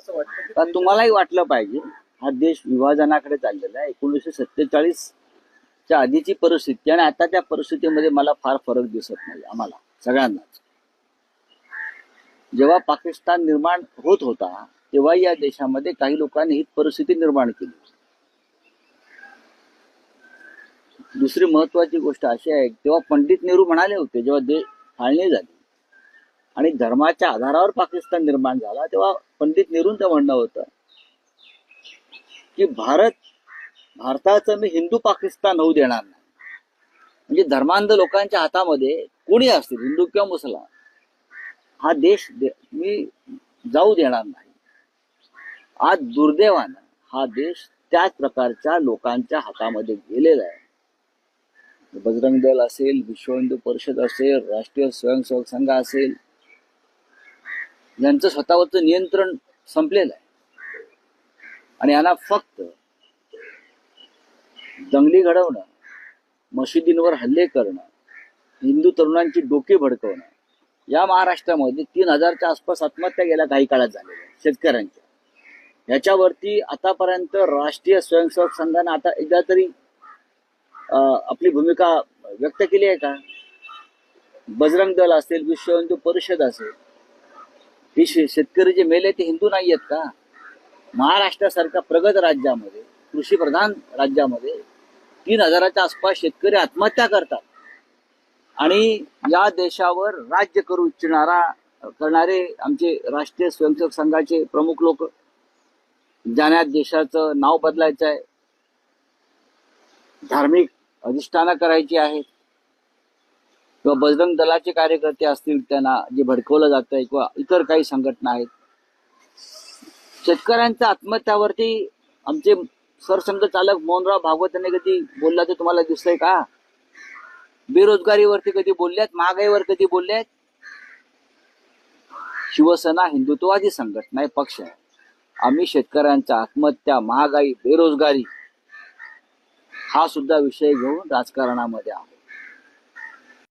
असं वाटतं तुम्हालाही वाटलं पाहिजे. हा देश विभाजनाकडे चाललेला आहे. एकोणीसशे सत्तेचाळीस च्या आधीची परिस्थिती आणि आता त्या परिस्थितीमध्ये मला फार फरक दिसत नाही आम्हाला सगळ्यांनाच. जेव्हा पाकिस्तान निर्माण होत होता तेव्हा या देशामध्ये काही लोकांनी ही परिस्थिती निर्माण केली. दुसरी महत्वाची गोष्ट अशी आहे तेव्हा पंडित नेहरू म्हणाले होते जेव्हा देश फाळणी झाली आणि धर्माच्या आधारावर पाकिस्तान निर्माण झाला तेव्हा पंडित नेहरूंचं म्हणणं होतं की भारत भारताचं मी हिंदू पाकिस्तान होऊ देणार नाही. म्हणजे धर्मांध लोकांच्या हातामध्ये कोणी असतील हिंदू किंवा मुसलमान हा देश दे- मी जाऊ देणार नाही. आज दुर्दैवानं हा देश त्याच प्रकारच्या लोकांच्या हातामध्ये गेलेला आहे. बजरंग दल असेल विश्व हिंदू परिषद असेल राष्ट्रीय स्वयंसेवक संघ असेल यांचं स्वतःवरचं नियंत्रण संपलेलं आहे. आणि यांना फक्त दंगली घडवणं मशिदींवर हल्ले करणं हिंदू तरुणांची डोके भडकवणं या महाराष्ट्रामध्ये तीन हजारच्या आसपास आत्महत्या गेल्या काही काळात झालेल्या शेतकऱ्यांच्या. याच्यावरती आतापर्यंत राष्ट्रीय स्वयंसेवक संघानं आता एकदा तरी आपली भूमिका व्यक्त केली आहे का? बजरंग दल असेल विश्व हिंदू परिषद असेल हे शेतकरी जे मेले ते हिंदू नाही आहेत का? महाराष्ट्रासारख्या प्रगत राज्यामध्ये कृषी प्रधान राज्यामध्ये तीन हजाराच्या आसपास शेतकरी आत्महत्या करतात. आणि या देशावर राज्य करू इच्छिणारा करणारे आमचे राष्ट्रीय स्वयंसेवक संघाचे प्रमुख लोक ज्यांना देशाचं नाव बदलायचं आहे धार्मिक अधिष्ठानं करायची आहेत किंवा बजरंग दलाचे कार्यकर्ते असतील त्यांना जे भडकवलं जात आहे किंवा इतर काही संघटना आहेत. शेतकऱ्यांच्या आत्महत्यावरती आमचे सरसंघ चालक मोहनराव भागवत यांनी कधी बोलला तर तुम्हाला दिसतंय का? बेरोजगारीवरती कधी बोलल्यात महागाईवर कधी बोलल्यात? शिवसेना हिंदुत्ववादी संघटना आहे पक्ष आहे. आम्ही शेतकऱ्यांच्या आत्महत्या महागाई बेरोजगारी हा सुद्धा विषय घेऊन राजकारणामध्ये आहोत.